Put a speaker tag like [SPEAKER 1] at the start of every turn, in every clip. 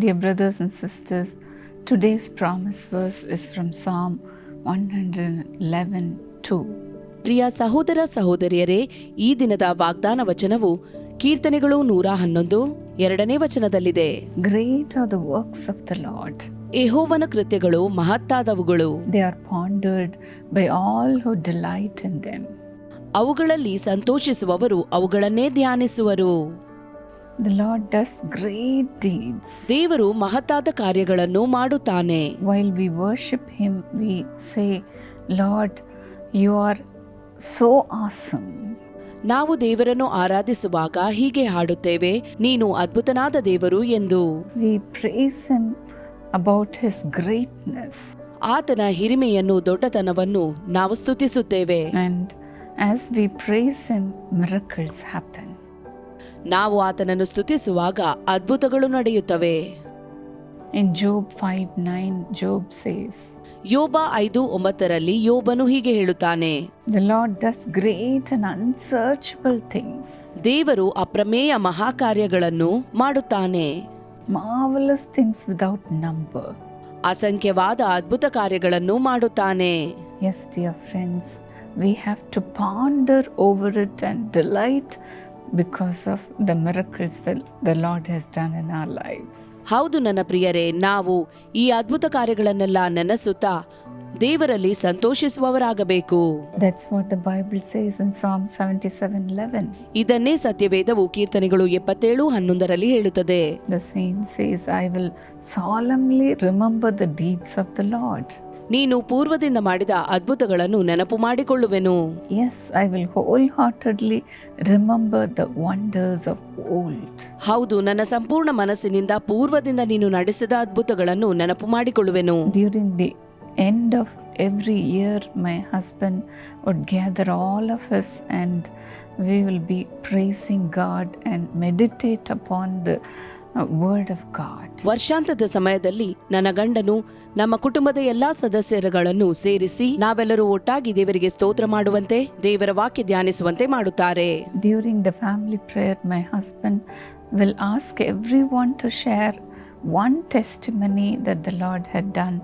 [SPEAKER 1] ಪ್ರಿಯ
[SPEAKER 2] ಸಹೋದರಿಯರೇ ಈ ದಿನದ ವಾಗ್ದಾನ ವಚನವು ಕೀರ್ತನೆಗಳು ಮಹತ್ತಾದವುಗಳು
[SPEAKER 1] ದೇ ಆರ್ಡ್ ಡಿಲೈಟ್
[SPEAKER 2] ಅವುಗಳಲ್ಲಿ ಸಂತೋಷಿಸುವವರು ಅವುಗಳನ್ನೇ ಧ್ಯಾನಿಸುವರು
[SPEAKER 1] The Lord does great deeds.
[SPEAKER 2] ದೇವರು ಮಹತ್ತಾದ ಕಾರ್ಯಗಳನ್ನು ಮಾಡುತ್ತಾನೆ
[SPEAKER 1] While we worship Him, we say, Lord, you are so awesome.
[SPEAKER 2] ನಾವು ದೇವರನ್ನು ಆರಾಧಿಸುವಾಗ ಹೀಗೆ ಹಾಡುತ್ತೇವೆ ನೀನು ಅದ್ಭುತನಾದ ದೇವರು ಎಂದು
[SPEAKER 1] We praise Him about His greatness.
[SPEAKER 2] ಆತನ ಹಿರಿಮೆಯನ್ನು ದೊಡ್ಡತನವನ್ನು ನಾವು ಸ್ತುತಿಸುತ್ತೇವೆ
[SPEAKER 1] And as we praise Him, miracles happen.
[SPEAKER 2] ನಾವು ಆತನನ್ನು ಸ್ತುತಿಸುವಾಗ ಅದ್ಭುತಗಳು ನಡೆಯುತ್ತವೆ
[SPEAKER 1] ಇನ್ ಜೋಬ್ ಜೋಬ್ ಸೇಸ್
[SPEAKER 2] ಯೋಬಾ ಐದು ಒಂಬತ್ತರಲ್ಲಿ ಯೋಬನು ಹೀಗೆ ಹೇಳುತ್ತಾನೆ
[SPEAKER 1] ಡಸ್ ಗ್ರೇಟ್ ಅನ್ಸರ್ಚಬಲ್
[SPEAKER 2] ದೇವರು ಅಪ್ರಮೇಯ ಮಹಾಕಾರ್ಯಗಳನ್ನು ಮಾಡುತ್ತಾನೆ
[SPEAKER 1] ಮಾವಲಸ್ ಥಿಂಗ್ಸ್ ವಿದೌಟ್ ನಂಬರ್
[SPEAKER 2] ಅಸಂಖ್ಯವಾದ ಅದ್ಭುತ ಕಾರ್ಯಗಳನ್ನು ಮಾಡುತ್ತಾನೆ
[SPEAKER 1] yes dear friends we have to ponder over it and delight because of the miracles the Lord has done in our lives
[SPEAKER 2] ಹೌದು ನನ್ನ ಪ್ರಿಯರೇ ನಾವು ಈ ಅದ್ಭುತ ಕಾರ್ಯಗಳನ್ನೆಲ್ಲ ನೆನೆಸುತ್ತಾ ದೇವರಲ್ಲಿ ಸಂತೋಷಿಸುವವರಾಗಬೇಕು
[SPEAKER 1] that's what the Bible says in Psalm 77:11
[SPEAKER 2] ಇದನ್ನೇ ಸತ್ಯವೇದವು ಕೀರ್ತನೆಗಳು ಎಪ್ಪತ್ತೇಳು ಹನ್ನೊಂದರಲ್ಲಿ ಹೇಳುತ್ತದೆ
[SPEAKER 1] the saint says I will solemnly remember the deeds of the lord
[SPEAKER 2] ನೀನು ಪೂರ್ವದಿಂದ ಮಾಡಿದ ಅದ್ಭುತಗಳನ್ನು ನೆನಪು ಮಾಡಿಕೊಳ್ಳುವೆನು
[SPEAKER 1] yes I will wholeheartedly remember the wonders of old
[SPEAKER 2] ಹೌದು ನನ್ನ ಸಂಪೂರ್ಣ ಮನಸ್ಸಿನಿಂದ ಪೂರ್ವದಿಂದ ನೀನು ನಡೆಸಿದ ಅದ್ಭುತಗಳನ್ನು ನೆನಪು ಮಾಡಿಕೊಳ್ಳುವೆನು
[SPEAKER 1] during the end of every year my husband would gather all of us and we will be praising God and meditate upon the word of God
[SPEAKER 2] ವರ್ಷಾಂತದ ಸಮಯದಲ್ಲಿ ನನ್ನ ಗಂಡನು ನಮ್ಮ ಕುಟುಂಬದ ಎಲ್ಲಾ ಸದಸ್ಯರುಗಳನ್ನು ಸೇರಿಸಿ ನಾವೆಲ್ಲರೂ ಒಟ್ಟಾಗಿ ದೇವರಿಗೆ ಸ್ತೋತ್ರ ಮಾಡುವಂತೆ ದೇವರ ವಾಕ್ಯ ಧ್ಯಾನಿಸುವಂತೆ ಮಾಡುತ್ತಾರೆ
[SPEAKER 1] during the family prayer my husband will ask every one to share one testimony that the Lord had done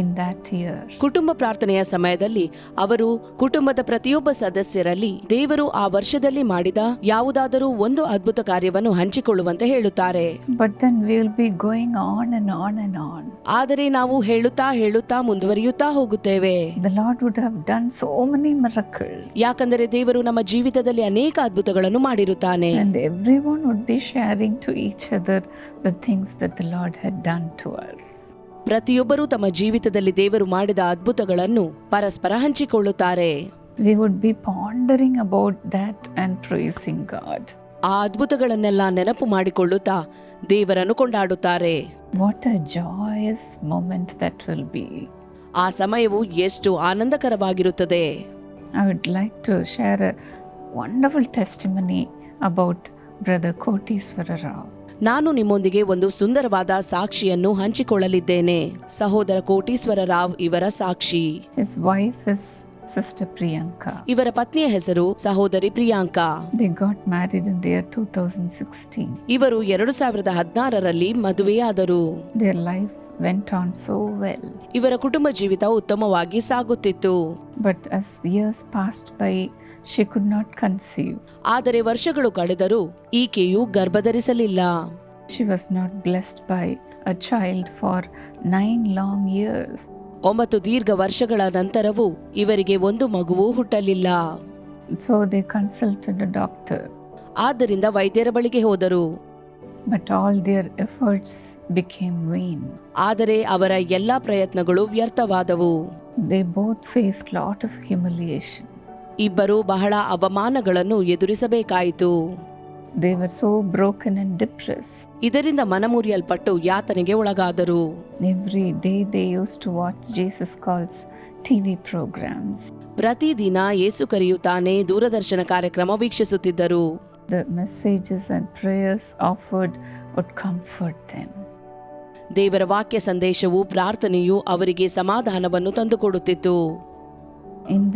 [SPEAKER 1] in that year
[SPEAKER 2] ಕುಟುಂಬ ಪ್ರಾರ್ಥನೆಯ ಸಮಯದಲ್ಲಿ ಅವರು ಕುಟುಂಬದ ಪ್ರತಿಯೊಬ್ಬ ಸದಸ್ಯರಲ್ಲಿ ದೇವರು ಆ ವರ್ಷದಲ್ಲಿ ಮಾಡಿದ ಯಾವುದಾದರೂ ಒಂದು ಅದ್ಭುತ ಕಾರ್ಯವನ್ನು ಹಂಚಿಕೊಳ್ಳುವಂತೆ ಹೇಳುತ್ತಾರೆ
[SPEAKER 1] but then will be going on and on and on
[SPEAKER 2] ಆದರೆ ನಾವು ಹೇಳುತ್ತಾ ಹೇಳುತ್ತಾ ಮುಂದುವರಿಯುತ್ತಾ ಹೋಗುತ್ತೇವೆ
[SPEAKER 1] the Lord would have done so many miracles
[SPEAKER 2] ಯಾಕಂದರೆ ದೇವರು ನಮ್ಮ ಜೀವಿತದಲ್ಲಿ ಅನೇಕ ಅದ್ಭುತಗಳನ್ನು ಮಾಡಿರುತ್ತಾನೆ
[SPEAKER 1] and everyone would be sharing to each other the things that the Lord had done to us
[SPEAKER 2] ಪ್ರತಿಯೊಬ್ಬರೂ ತಮ್ಮ ಜೀವಿತದಲ್ಲಿ ದೇವರು ಮಾಡಿದ ಅದ್ಭುತಗಳನ್ನು ಪರಸ್ಪರ ಹಂಚಿಕೊಳ್ಳುತ್ತಾರೆ
[SPEAKER 1] we would be pondering about that and praising God.
[SPEAKER 2] ಆ ಅದ್ಭುತಗಳನ್ನೆಲ್ಲ ನೆನಪು ಮಾಡಿಕೊಳ್ಳುತ್ತಾ ದೇವರನ್ನು ಕೊಂಡಾಡುತ್ತಾರೆ
[SPEAKER 1] What a joyous moment that will be.
[SPEAKER 2] ಆ ಸಮಯವು ಎಷ್ಟು ಆನಂದಕರವಾಗಿರುತ್ತದೆ
[SPEAKER 1] I would like to share a wonderful testimony about Brother Koti Swararao.
[SPEAKER 2] ನಾನು ನಿಮ್ಮೊಂದಿಗೆ ಒಂದು ಸುಂದರವಾದ ಸಾಕ್ಷಿಯನ್ನು ಹಂಚಿಕೊಳ್ಳಲಿದ್ದೇನೆ ಸಹೋದರ ಕೋಟೀಶ್ವರ ರಾವ್ ಇವರ ಸಾಕ್ಷಿ
[SPEAKER 1] ಸಿಸ್ಟರ್ ಪ್ರಿಯಾಂಕಾ
[SPEAKER 2] ಇವರ ಪತ್ನಿಯ ಹೆಸರು ಸಹೋದರಿ Priyanka
[SPEAKER 1] they got married in their two thousand sixteen
[SPEAKER 2] ಇವರು ಎರಡು ಸಾವಿರದ ಹದಿನಾರರಲ್ಲಿ ಮದುವೆಯಾದರು
[SPEAKER 1] their life went on so well
[SPEAKER 2] ಇವರ ಕುಟುಂಬ ಜೀವಿತ ಉತ್ತಮವಾಗಿ ಸಾಗುತ್ತಿತ್ತು
[SPEAKER 1] but as years passed by she could not conceive
[SPEAKER 2] ಆದರೆ ವರ್ಷಗಳು ಕಳೆದರೂ ಈಕೆಯು ಗರ್ಭಧರಿಸಲಿಲ್ಲ
[SPEAKER 1] she was not blessed by a child for nine long years
[SPEAKER 2] ಒಂಬತ್ತು ದೀರ್ಘ ವರ್ಷಗಳ ನಂತರವೂ ಇವರಿಗೆ ಒಂದು ಮಗುವೂ ಹುಟ್ಟಲಿಲ್ಲ
[SPEAKER 1] ಸೊ ದೇ ಕನ್ಸಲ್ಟೆಡ್ ಡಾಕ್ಟರ್
[SPEAKER 2] ಆದ್ದರಿಂದ ವೈದ್ಯರ ಬಳಿಗೆ ಹೋದರು
[SPEAKER 1] but all their efforts became vain
[SPEAKER 2] ಆದರೆ ಅವರ ಎಲ್ಲಾ ಪ್ರಯತ್ನಗಳು ವ್ಯರ್ಥವಾದವು
[SPEAKER 1] they both face lot of humiliation
[SPEAKER 2] ಇಬ್ಬರು ಬಹಳ ಅವಮಾನಗಳನ್ನು ಎದುರಿಸಬೇಕಾಯಿತು
[SPEAKER 1] they so broken and depress
[SPEAKER 2] ಇದರಿಂದ ಮನಮುರಿಯಲ್ಪಟ್ಟು ಯಾತನೆಗೆ ಒಳಗಾದರು
[SPEAKER 1] every day they use to watch Jesus Calls TV programs
[SPEAKER 2] ಪ್ರತಿದಿನ ಯೇಸು ಕರೆಯುತ್ತಾನೆ ದೂರದರ್ಶನ ಕಾರ್ಯಕ್ರಮ ವೀಕ್ಷಿಸುತ್ತಿದ್ದರು
[SPEAKER 1] the messages and prayers offered would comfort them
[SPEAKER 2] ದೇವರ ವಾಕ್ಯ ಸಂದೇಶವು ಪ್ರಾರ್ಥನೆಯು ಅವರಿಗೆ ಸಮಾಧಾನವನ್ನು ತಂದುಕೊಡುತ್ತಿತ್ತು
[SPEAKER 1] in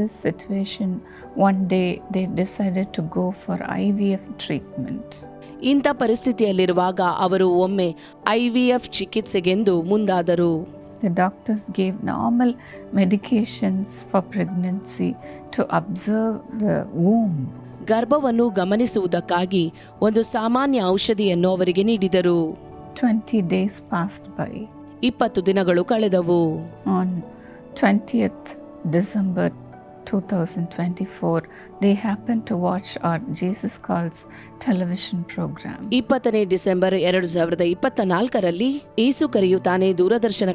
[SPEAKER 1] this said to go IV F
[SPEAKER 2] ಇಂಥ ಪರಿಸ್ಥಿತಿಯಲ್ಲಿರುವಾಗ ಅವರು ಒಮ್ಮೆ ಎಫ್ ಚಿಕಿತ್ಸೆಗೆಂದು ಮುಂದಾದರು ಗರ್ಭವನ್ನು ಗಮನಿಸುವುದಕ್ಕಾಗಿ ಒಂದು ಸಾಮಾನ್ಯ ಔಷಧಿಯನ್ನು ಅವರಿಗೆ ನೀಡಿದರು ದೂರದರ್ಶನ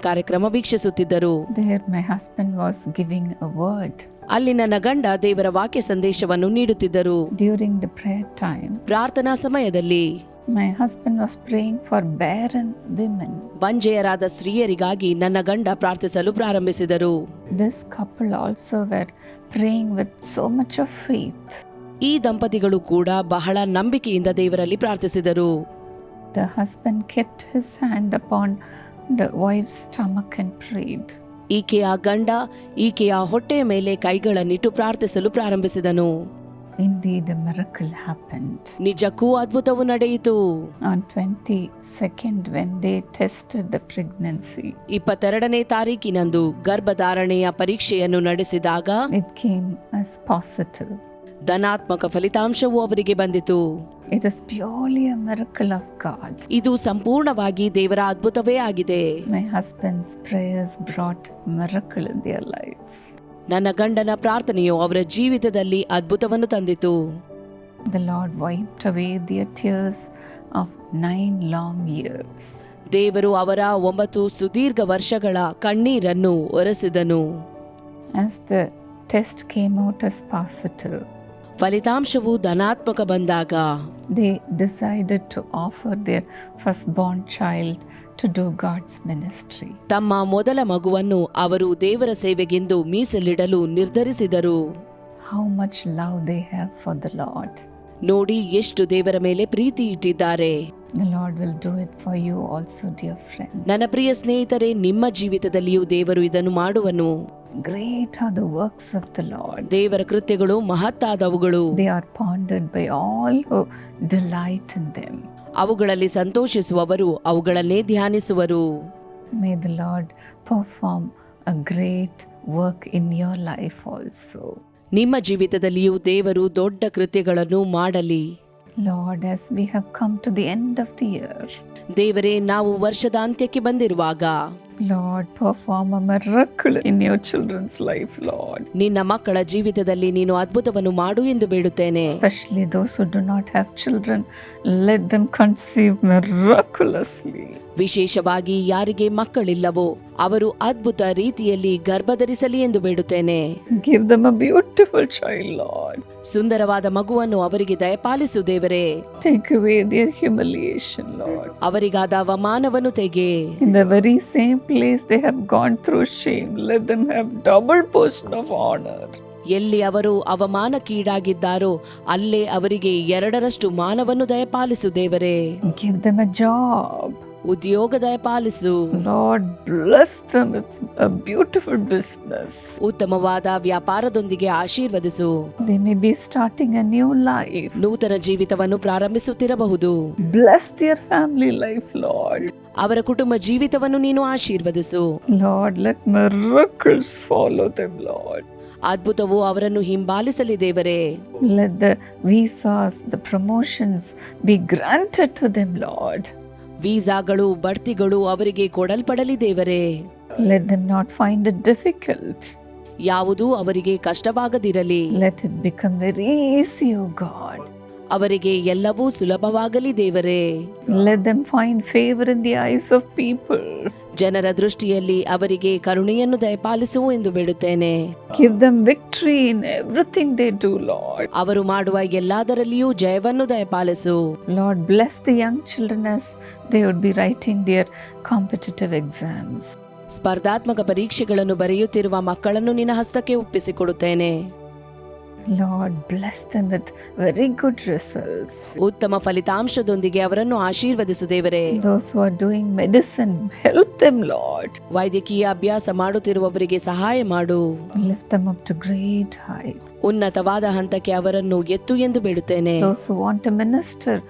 [SPEAKER 2] ಕಾರ್ಯಕ್ರಮ ವೀಕ್ಷಿಸುತ್ತಿದ್ದರು ಅಲ್ಲಿ ನನ್ನ ಗಂಡ ದೇವರ ವಾಕ್ಯ ಸಂದೇಶವನ್ನು ನೀಡುತ್ತಿದ್ದರು
[SPEAKER 1] ಡ್ಯೂರಿಂಗ್ ಟೈಮ್
[SPEAKER 2] ಪ್ರಾರ್ಥನಾ ಸಮಯದಲ್ಲಿ
[SPEAKER 1] my husband was praying for women
[SPEAKER 2] ವಂಜೆಯರಾದ ಸ್ತ್ರೀಯರಿಗಾಗಿ ನನ್ನ ಗಂಡ ಪ್ರಾರ್ಥಿಸಲು ಪ್ರಾರಂಭಿಸಿದರು
[SPEAKER 1] this couple were praying with much of faith
[SPEAKER 2] ಈ ದಂಪತಿಗಳು ಕೂಡ ಬಹಳ ನಂಬಿಕೆಯಿಂದ ದೇವರಲ್ಲಿ ಪ್ರಾರ್ಥಿಸಿದರು
[SPEAKER 1] the husband his hand upon wife stomach
[SPEAKER 2] ಈಕೆಯ ಗಂಡ ಈಕೆಯ ಹೊಟ್ಟೆಯ ಮೇಲೆ ಕೈಗಳನ್ನಿಟ್ಟು ಪ್ರಾರ್ಥಿಸಲು ಪ್ರಾರಂಭಿಸಿದನು
[SPEAKER 1] Indeed, a miracle happened.
[SPEAKER 2] ನಿಜಕ್ಕೂ ಅದ್ಭುತವು ನಡೆಯಿತು
[SPEAKER 1] On 22nd, when they tested the pregnancy,
[SPEAKER 2] ಇಪ್ಪತ್ತೆರಡನೇ ತಾರೀಕಿನಂದು ಗರ್ಭಧಾರಣೆಯ ಪರೀಕ್ಷೆಯನ್ನು ನಡೆಸಿದಾಗ
[SPEAKER 1] it came as positive.
[SPEAKER 2] ಧನಾತ್ಮಕ ಫಲಿತಾಂಶವು ಅವರಿಗೆ ಬಂದಿತು
[SPEAKER 1] It is purely a miracle of God.
[SPEAKER 2] ಇದು ಸಂಪೂರ್ಣವಾಗಿ ದೇವರ ಅದ್ಭುತವೇ ಆಗಿದೆ
[SPEAKER 1] My husband's prayers brought miracle in their lives.
[SPEAKER 2] ನನ್ನ ಗಂಡನ ಪ್ರಾರ್ಥನೆಯು ಅವರ ಜೀವಿತದಲ್ಲಿ ಅದ್ಭುತವನ್ನು ತಂದಿತು
[SPEAKER 1] the Lord wiped away tears of nine long years
[SPEAKER 2] ದೇವರು ಅವರ ಒಂಬತ್ತು ಸುದೀರ್ಘ ವರ್ಷಗಳ ಕಣ್ಣೀರನ್ನು ಒರೆಸಿದನು
[SPEAKER 1] as the test came out as positive
[SPEAKER 2] ಫಲಿತಾಂಶವು ಧನಾತ್ಮಕ ಬಂದಾಗ
[SPEAKER 1] they decided to offer their first born child to do God's ministry
[SPEAKER 2] ತಮ್ಮ ಮೊದಲ ಮಗುವನ್ನು ಅವರು ದೇವರ ಸೇವೆಗೆಂದು ಮೀಸಲಿಡಲು ನಿರ್ಧರಿಸಿದರು
[SPEAKER 1] how much love they have for the Lord
[SPEAKER 2] ನೋಡಿ ಎಷ್ಟು ದೇವರ ಮೇಲೆ ಪ್ರೀತಿ ಇಟ್ಟಿದ್ದಾರೆ
[SPEAKER 1] the Lord will do it for you also dear friend
[SPEAKER 2] ನನ್ನ ಪ್ರಿಯ ಸ್ನೇಹಿತರೆ ನಿಮ್ಮ ಜೀವಿತದಲ್ಲಿಯೂ ದೇವರು ಇದನ್ನು ಮಾಡುವನು
[SPEAKER 1] great are the works of the Lord
[SPEAKER 2] ದೇವರ ಕೃತ್ಯಗಳು ಮಹತ್ತಾದವುಗಳು
[SPEAKER 1] they are pondered by all delight in them
[SPEAKER 2] ಅವುಗಳಲ್ಲಿ ಸಂತೋಷಿಸುವವರು ಅವುಗಳನ್ನೇ ಧ್ಯಾನಿಸುವರು
[SPEAKER 1] may the Lord perform a great work in your life also
[SPEAKER 2] ನಿಮ್ಮ ಜೀವಿತದಲ್ಲಿಯೂ ದೇವರು ದೊಡ್ಡ ಕೃತ್ಯಗಳನ್ನು ಮಾಡಲಿ
[SPEAKER 1] Lord as we have come to the end of the year
[SPEAKER 2] ದೇವರೇ ನಾವು ವರ್ಷದ ಅಂತ್ಯಕ್ಕೆ ಬಂದಿರುವಾಗ
[SPEAKER 1] Lord perform a miracle in your children's life Lord
[SPEAKER 2] ನಿನ್ನ ಮಕ್ಕಳ ಜೀವಿತದಲ್ಲಿ ನೀನು ಅದ್ಭುತವನ್ನು ಮಾಡು ಎಂದು ಬೇಡುತ್ತೇನೆ
[SPEAKER 1] specially those who do not have children let them conceive miraculously
[SPEAKER 2] ವಿಶೇಷವಾಗಿ ಯಾರಿಗೆ ಮಕ್ಕಳಿಲ್ಲವೋ ಅವರು ಅದ್ಭುತ ರೀತಿಯಲ್ಲಿ ಗರ್ಭಧರಿಸಲಿ ಎಂದು ಬೇಡುತ್ತೇನೆ
[SPEAKER 1] give them a beautiful child Lord
[SPEAKER 2] ಸುಂದರವಾದ ಮಗುವನ್ನು ಅವರಿಗೆ ದಯಪಾಲಿಸು ದಯಪಾಲಿಸುದೇವರೆ ಅವರಿಗಾದ ಅವಮಾನವನ್ನು ತೆಗೆ
[SPEAKER 1] in very same place they have gone through double post of honour
[SPEAKER 2] ಎಲ್ಲಿ ಅವರು ಅವಮಾನಕ್ಕೀಡಾಗಿದ್ದಾರೋ ಅಲ್ಲೇ ಅವರಿಗೆ ಎರಡರಷ್ಟು ಮಾನವನ್ನು ದಯಪಾಲಿಸು ದೇವರೇ
[SPEAKER 1] ಗಿವ್ ಅ ಜಾಬ್
[SPEAKER 2] ಉದ್ಯೋಗದ ಪಾಲಿಸು
[SPEAKER 1] ಬ್ಯೂಟಿಫುಲ್ ಬಿಸ್ನೆಸ್
[SPEAKER 2] ಉತ್ತಮವಾದ ವ್ಯಾಪಾರದೊಂದಿಗೆ ಆಶೀರ್ವದಿಸು
[SPEAKER 1] ಬಿ ಸ್ಟಾರ್ಟಿಂಗ್ ನ್ಯೂ ಲೈಫ್
[SPEAKER 2] ನೂತನ ಜೀವಿತವನ್ನು ಪ್ರಾರಂಭಿಸುತ್ತಿರಬಹುದು
[SPEAKER 1] bless their family life Lord
[SPEAKER 2] ಅವರ ಕುಟುಂಬ ಜೀವಿತವನ್ನು ನೀನು ಆಶೀರ್ವದಿಸು
[SPEAKER 1] Lord let miracles follow them Lord
[SPEAKER 2] ಅದ್ಭುತವು ಅವರನ್ನು ಹಿಂಬಾಲಿಸಲಿ ದೇವರೇ
[SPEAKER 1] let the visas the promotions be granted to them Lord
[SPEAKER 2] ವೀಸಾಗಳು ಬಡ್ತಿಗಳು ಅವರಿಗೆ ಕೊಡಲ್ಪಡಲಿ ದೇವರೇ
[SPEAKER 1] let them not find it difficult
[SPEAKER 2] ಯಾವುದೂ ಅವರಿಗೆ ಕಷ್ಟವಾಗದಿರಲಿ
[SPEAKER 1] let it become very easy God
[SPEAKER 2] ಅವರಿಗೆ ಎಲ್ಲವೂ ಸುಲಭವಾಗಲಿ ದೇವರೇ
[SPEAKER 1] let them find favour in the eyes of people
[SPEAKER 2] ಜನರ ದೃಷ್ಟಿಯಲ್ಲಿ ಅವರಿಗೆ ಕರುಣೆಯನ್ನು ದಯಪಾಲಿಸು ಎಂದು ಬಿಡುತ್ತೇನೆ
[SPEAKER 1] ಇನ್
[SPEAKER 2] ಅವರು ಮಾಡುವ ಎಲ್ಲದರಲ್ಲಿಯೂ ಜಯವನ್ನು ದಯಪಾಲಿಸು
[SPEAKER 1] Lord bless the young children they would be writing their competitive exams
[SPEAKER 2] ಸ್ಪರ್ಧಾತ್ಮಕ ಪರೀಕ್ಷೆಗಳನ್ನು ಬರೆಯುತ್ತಿರುವ ಮಕ್ಕಳನ್ನು ನಿನ್ನ ಹಸ್ತಕ್ಕೆ ಒಪ್ಪಿಸಿಕೊಡುತ್ತೇನೆ
[SPEAKER 1] Lord bless them with very good results
[SPEAKER 2] ಉತ್ತಮ ಫಲಿತಾಂಶದೊಂದಿಗೆ ಅವರನ್ನು ಆಶೀರ್ವದಿಸು ದೇವರೇ
[SPEAKER 1] those who are doing medicine help them Lord
[SPEAKER 2] ವೈದ್ಯಕೀಯ ಅಭ್ಯಾಸ ಮಾಡುತ್ತಿರುವವರಿಗೆ ಸಹಾಯ ಮಾಡು
[SPEAKER 1] lift them up to great heights
[SPEAKER 2] ಉನ್ನತವಾದ ಹಂತಕ್ಕೆ ಅವರನ್ನು ಎತ್ತು ಎಂದು ಬಿಡುತ್ತೇನೆ
[SPEAKER 1] those who want to minister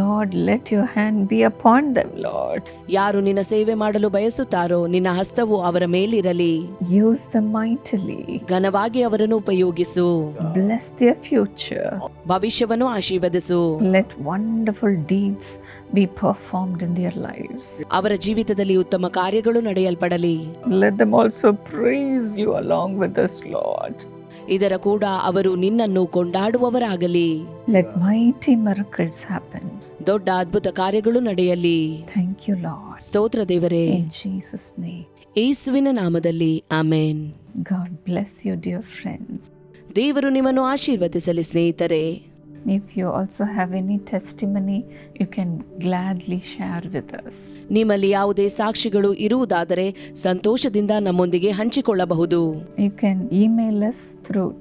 [SPEAKER 1] Lord let your hand B upon them Lord
[SPEAKER 2] ಯಾರು ನಿನ್ನ ಸೇವೆ ಮಾಡಲು ಬಯಸುತ್ತಾರೋ ನಿನ್ನ ಹಸ್ತವು ಅವರ ಮೇಲಿರಲಿ
[SPEAKER 1] ಯೂಸ್ ದಮ್ ಮೈಟಲಿ
[SPEAKER 2] ಘನವಾಗಿ ಅವರನ್ನು ಉಪಯೋಗಿಸು
[SPEAKER 1] Bless their future.
[SPEAKER 2] ಭವಿಷ್ಯವನ್ನು ಆಶೀರ್ವದಿಸು
[SPEAKER 1] Let wonderful deeds be performed in their lives.
[SPEAKER 2] ಅವರ ಜೀವಿತದಲ್ಲಿ ಉತ್ತಮ ಕಾರ್ಯಗಳು ನಡೆಯಲ್ಪಡಲಿ
[SPEAKER 1] Let them also praise you along with us, Lord.
[SPEAKER 2] ಇದರ ಕೂಡ ಅವರು ನಿನ್ನನ್ನು ಕೊಂಡಾಡುವವರಾಗಲಿ
[SPEAKER 1] Let mighty miracles happen.
[SPEAKER 2] ದೊಡ್ಡ ಅದ್ಭುತ ಕಾರ್ಯಗಳು ನಡೆಯಲಿ
[SPEAKER 1] Thank you, Lord.
[SPEAKER 2] ಸ್ತೋತ್ರ ದೇವರೇ
[SPEAKER 1] In Jesus' name.
[SPEAKER 2] ಯೇಸುವಿನ ನಾಮದಲ್ಲಿ ಆಮೇನ್
[SPEAKER 1] God bless you, dear friends.
[SPEAKER 2] ದೇವರು ನಿಮ್ಮನ್ನು ಆಶೀರ್ವದಿಸಲಿ ಸ್ನೇಹಿತರೆ
[SPEAKER 1] If you also have any testimony you can gladly share with us
[SPEAKER 2] ನಿಮ್ಮಲ್ಲಿ ಯಾವುದೇ ಸಾಕ್ಷಿಗಳು ಇರುವುದಾದರೆ ಸಂತೋಷದಿಂದ ನಮ್ಮೊಂದಿಗೆ ಹಂಚಿಕೊಳ್ಳಬಹುದು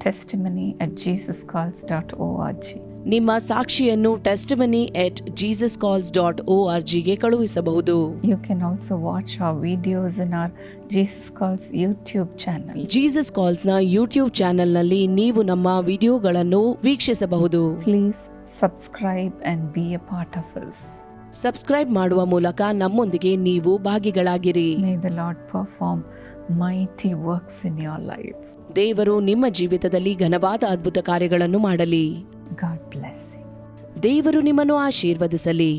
[SPEAKER 1] testimony can Jesus Calls dot testimony R G
[SPEAKER 2] ನಿಮ್ಮ ಸಾಕ್ಷಿಯನ್ನು testimony at Jesus Calls dot O R ಜಿಗೆ ಕಳುಹಿಸಬಹುದು
[SPEAKER 1] you can also watch our videos in our Jesus Calls YouTube channel
[SPEAKER 2] ಜೀಸಸ್ ಕಾಲ್ಸ್ನ ಯೂಟ್ಯೂಬ್ ಚಾನೆಲ್ನಲ್ಲಿ ನೀವು ನಮ್ಮ ವಿಡಿಯೋಗಳನ್ನು ವೀಕ್ಷಿಸಬಹುದು
[SPEAKER 1] please subscribe and be a part of us
[SPEAKER 2] subscribe ಮಾಡುವ ಮೂಲಕ ನಮ್ಮೊಂದಿಗೆ ನೀವು ಭಾಗಿಗಳಾಗಿರಿ
[SPEAKER 1] the Lord perform mighty works in your life
[SPEAKER 2] ದೇವರು ನಿಮ್ಮ ಜೀವಿತದಲ್ಲಿ ಘನವಾದ ಅದ್ಭುತ ಕಾರ್ಯಗಳನ್ನು ಮಾಡಲಿ
[SPEAKER 1] ಗಾಡ್ ಬ್ಲೆಸ್
[SPEAKER 2] ದೇವರು ನಿಮ್ಮನ್ನು ಆಶೀರ್ವದಿಸಲಿ